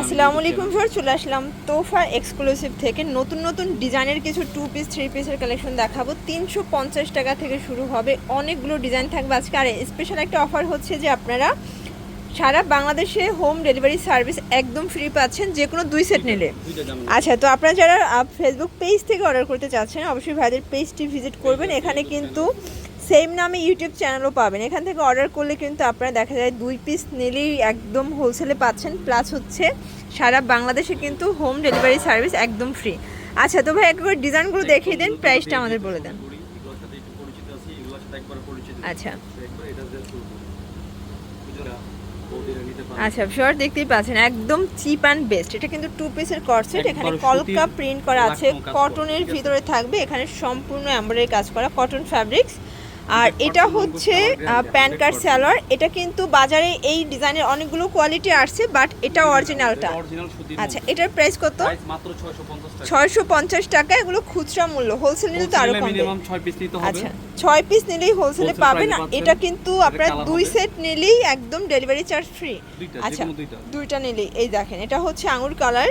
আসসালামু আলাইকুম স্যার চলে আসলাম তোফা এক্সক্লুসিভ থেকে। নতুন নতুন ডিজাইনের কিছু টু পিস থ্রি পিসের কালেকশন দেখাবো। তিনশো পঞ্চাশ টাকা থেকে শুরু হবে। অনেকগুলো ডিজাইন থাকবে আজকে। আর স্পেশাল একটা অফার হচ্ছে যে আপনারা সারা বাংলাদেশে হোম ডেলিভারি সার্ভিস একদম ফ্রি পাচ্ছেন যে কোনো দুই সেট নিলে। আচ্ছা তো আপনারা যারা ফেসবুক পেজ থেকে অর্ডার করতে চাচ্ছেন অবশ্যই ভাইদের পেজটি ভিজিট করবেন। এখানে কিন্তু সেম নামে ইউটিউব চ্যানেলও পাবেন। এখান থেকে অর্ডার করলে কিন্তু আপনারা দেখা যায় দুই পিস নিলেই একদম হোলসেলে পাচ্ছেন। প্লাস হচ্ছে সারা বাংলাদেশে কিন্তু হোম ডেলিভারি সার্ভিস একদম ফ্রি আচ্ছা তো ভাই একবার ডিজাইনগুলো দেখিয়ে দেন প্রাইসটা আমাদের বলে দেন। আচ্ছা। আচ্ছা শিওর দেখতেই পাচ্ছেন একদম চিপ অ্যান্ড বেস্ট এটা কিন্তু টু পিসের কর্সেট এখানে কলকা প্রিন্ট করা আছে। কটনের ভিতরে থাকবে এখানে সম্পূর্ণ এমব্রয়ডারি কাজ করা কটন ফ্যাব্রিক্স আর এটা হচ্ছে প্যান কার্ড স্যালোয়ার এটা কিন্তু বাজারে এই ডিজাইনের অনেকগুলো কোয়ালিটি আসছে বাট এটা অরিজিনালটা। আচ্ছা এটার প্রাইস কত? মাত্র ছয়শো পঞ্চাশ টাকা। এগুলো খুচরা মূল্য। হোলসেল নিলে তো আরও কমবে মিনিমাম 6 পিস আচ্ছা ছয় পিস নিলেই হোলসেলে পাবেন। এটা কিন্তু আপনার দুই সেট নিলেই একদম ডেলিভারি চার্জ ফ্রি আচ্ছা দুইটা। নিলেই। এই দেখেন এটা হচ্ছে আঙুর কালার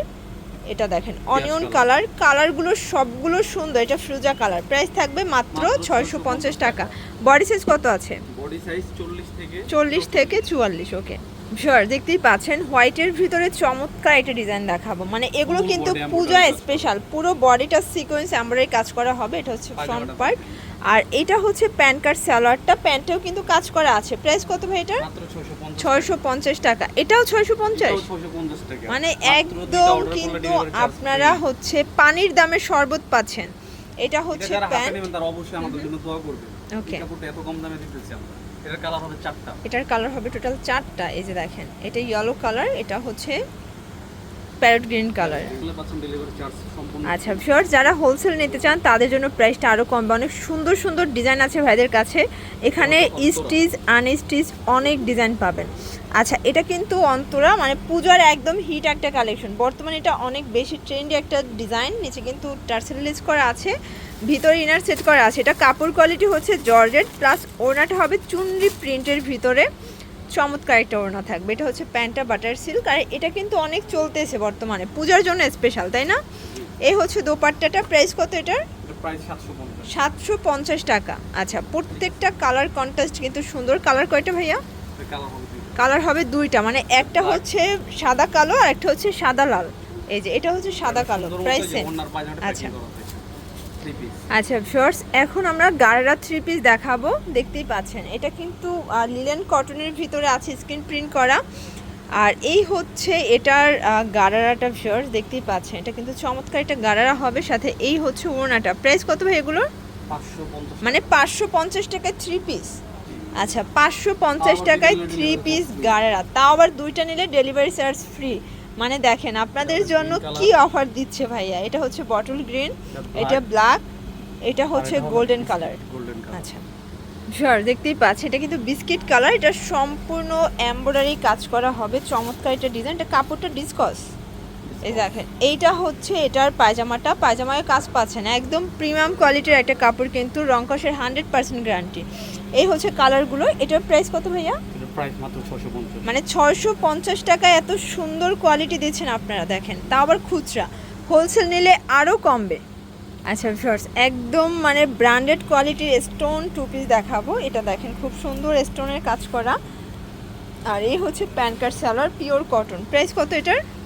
এটা দেখেন অনিয়ন। কালার কালারগুলো সবগুলো সুন্দর এটা ফ্রুজা কালার প্রাইস থাকবে মাত্র ছয়শো পঞ্চাশ টাকা। বডি সাইজ কত আছে? বডি সাইজ 40 থেকে চল্লিশ থেকে চুয়াল্লিশ ওকে শিওর দেখতেই পাচ্ছেন হোয়াইটের ভিতরে চমৎকার একটা ডিজাইন দেখাবো। মানে এগুলো কিন্তু পূজা স্পেশাল পুরো বডিটা সিকোয়েন্স এমব্রয়ডারি কাজ করা হবে এটা হচ্ছে ফ্রন্ট পার্ট আর এটা হচ্ছে প্যান্ট কার্ড সালোয়ারটা প্যান্টেও কিন্তু কাজ করা আছে। প্রাইস কত ভাই এটা মাত্র 650 ছয়শো পঞ্চাশ টাকা। এটাও ছয়শো পঞ্চাশ? এটাও 650 টাকা। মানে একদম কিন্তু আপনারা হচ্ছে পানির দামে শরবত পাচ্ছেন। এটা হচ্ছে প্যান্ট নেবেন অবশ্যই আমাদের জন্য দোয়া করবে Okay. এত কম দামে দিতেছি আমরা এটার কালার হবে চারটা। এটার কালার হবে টোটাল চারটা। এই যে দেখেন এটা ইয়েলো কালার এটা হচ্ছে প্যারট গ্রিন কালার। আচ্ছা শিওর যারা হোলসেল নিতে চান তাদের জন্য প্রাইসটা আরও কমবে। অনেক সুন্দর সুন্দর ডিজাইন আছে ভাইদের কাছে। এখানে? স্টিচ আনস্টিচ অনেক ডিজাইন পাবেন। আচ্ছা এটা কিন্তু অন্তরা মানে পূজার একদম হিট একটা কালেকশন বর্তমানে এটা অনেক বেশি ট্রেন্ডি একটা ডিজাইন নিচে কিন্তু টার্সেল টার্সেলাইজ করা আছে ভিতরে ইনার সেট করা আছে। এটা কাপড় কোয়ালিটি হচ্ছে জর্জেট প্লাস ওড়নাটা হবে চুনরি প্রিন্টের ভিতরে। চমৎকার একটা ওড়না থাকবে। এটা হচ্ছে প্যান্টটা বাটার সিল্ক আর এটা কিন্তু অনেক চলতেছে বর্তমানে। পূজার জন্য স্পেশাল তাই না? এই হচ্ছে দোপাট্টাটা প্রাইস কত এটার? এটার প্রাইস 750 সাতশো পঞ্চাশ টাকা। আচ্ছা প্রত্যেকটা কালার কন্ট্রাস্ট কিন্তু সুন্দর। কালার কয়টা ভাইয়া? কালার হবে দুইটা। মানে একটা হচ্ছে সাদা কালো আর একটা হচ্ছে সাদা লাল। এই যে এটা হচ্ছে সাদা কালো প্রাইস আচ্ছা। আচ্ছা শর্টস এখন আমরা গারারা থ্রি পিস দেখাবো। দেখতেই পাচ্ছেন এটা কিন্তু লিলেন কটনের ভিতরে আছে স্ক্রিন প্রিন্ট করা। আর এই হচ্ছে এটার গারারাটা শর্টস দেখতেই পাচ্ছেন এটা কিন্তু চমৎকার একটা গারারা হবে সাথে এই হচ্ছে ওড়নাটা। প্রাইস কত ভাই এগুলোর? মানে পাঁচশো পঞ্চাশ টাকায় থ্রি পিস আচ্ছা পাঁচশো পঞ্চাশ টাকায় থ্রি পিস। গাড়েরা তাও আবার দুইটা নিলে ডেলিভারি চার্জ ফ্রি মানে দেখেন আপনাদের জন্য কি অফার দিচ্ছে ভাইয়া? এটা হচ্ছে বটল গ্রিন এটা ব্ল্যাক এটা হচ্ছে গোল্ডেন কালার আচ্ছা। শিওর দেখতেই পাচ্ছি। এটা কিন্তু বিস্কিট কালার এটা সম্পূর্ণ এমব্রয়ডারি কাজ করা হবে। চমৎকার এটা ডিজাইন এটা কাপড়টা ডিসকস এই দেখেন এইটা হচ্ছে এটার পায়জামাটা। পায়জামায় কাজ পাচ্ছেন একদম প্রিমিয়াম কোয়ালিটির একটা কাপড় কিন্তু রংকসের হান্ড্রেড পার্সেন্ট গ্যারান্টি এই হচ্ছে কালারগুলো। এটার প্রাইস কত ভাইয়া? প্রাইস মাত্র 650 মানে ছয়শো পঞ্চাশ টাকায় এত সুন্দর কোয়ালিটি দিচ্ছেন আপনারা দেখেন। তা আবার খুচরা। হোলসেল নিলে আরও কমবে। আচ্ছা ফার্স একদম মানে ব্র্যান্ডেড কোয়ালিটির স্টোন টু পিস দেখাবো। এটা দেখেন খুব সুন্দর স্টোনের কাজ করা। আর এই হচ্ছে pan card salwar pure cotton price কত এটার? 750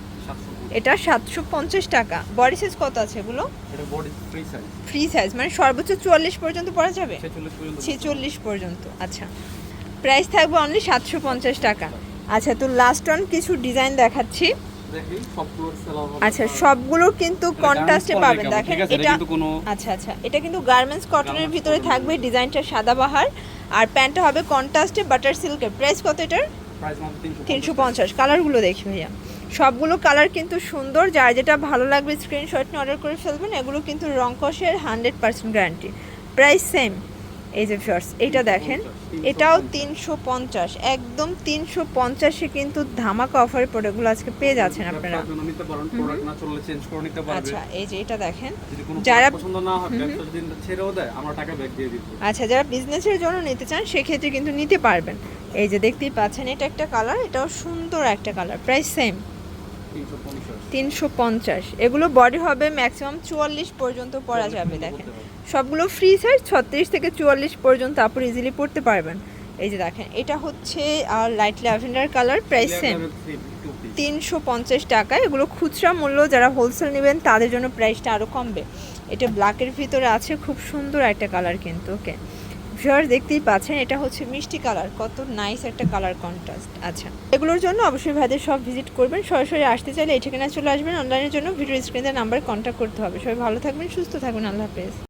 এটা সাতশো পঞ্চাশ টাকা। বডি সাইজ কত আছে এগুলো? ফ্রি সাইজ মানে সর্বোচ্চ চুয়াল্লিশ পর্যন্ত পরা যাবে? 46 পর্যন্ত ছেচল্লিশ পর্যন্ত আচ্ছা। প্রাইস থাকবে অনলি সাতশো পঞ্চাশ টাকা। আচ্ছা তো লাস্ট অন কিছু ডিজাইন দেখাচ্ছি। আচ্ছা সবগুলো কিন্তু কন্ট্রাস্টে পাবেন দেখেন এটা আচ্ছা আচ্ছা এটা কিন্তু গার্মেন্টস কটনের ভিতরে থাকবে ডিজাইনটা সাদাবাহার আর প্যান্টটা হবে কন্ট্রাস্টে বাটার সিল্কের প্রাইস কত এটার? প্রাইস মাত্র 350 তিনশো পঞ্চাশ। কালারগুলো দেখি ভাইয়া। সবগুলো কালার কিন্তু সুন্দর। যার যেটা ভালো লাগবে স্ক্রিনশট নিয়ে অর্ডার করে ফেলবেন এগুলো কিন্তু রংকসের hundred percent guarantee price same এই যে শর্টস এটা দেখেন এটাও তিনশো পঞ্চাশ। একদম তিনশো পঞ্চাশে কিন্তু ধামাকা অফারের প্রোডাক্টগুলো আজকে পেয়ে যাচ্ছেন আপনারা। আচ্ছা এই যে এটা দেখেন যারা- পছন্দ না হয় ছেড়েও দেয় আমরা টাকা ব্যাক দিয়ে দিব। আচ্ছা যারা বিজনেসের জন্য নিতে চান সেক্ষেত্রে কিন্তু নিতে পারবেন। এই যে দেখতেই পাচ্ছেন এটা একটা কালার এটাও সুন্দর একটা কালার প্রাইস সেম তিনশো পঞ্চাশ। এগুলো বডি হবে ম্যাক্সিমাম চুয়াল্লিশ পর্যন্ত পরা যাবে দেখেন। সবগুলো ফ্রি সাইজ ছত্রিশ থেকে চুয়াল্লিশ পর্যন্ত আপনি ইজিলি পড়তে পারবেন। এই যে দেখেন এটা হচ্ছে আর light lavender colour price same তিনশো পঞ্চাশ টাকা। এগুলো খুচরা মূল্য যারা হোলসেল নেবেন তাদের জন্য প্রাইসটা আরও কমবে। এটা ব্ল্যাকের ভিতরে আছে খুব সুন্দর একটা কালার কিন্তু ওকে ভিউয়ার দেখতেই পাচ্ছেন, এটা হচ্ছে মিষ্টি কালার। কত নাইস একটা কালার কন্ট্রাস্ট আচ্ছা এগুলোর জন্য অবশ্যই ভাইদের সব ভিজিট করবেন। সরাসরি আসতে চাইলে এই ঠিকানায় চলে আসবেন। অনলাইনের জন্য ভিডিও স্ক্রিনের নাম্বার কন্ট্যাক্ট করতে হবে। সবাই ভালো থাকবেন, সুস্থ থাকবেন। আল্লাহ হাফেজ।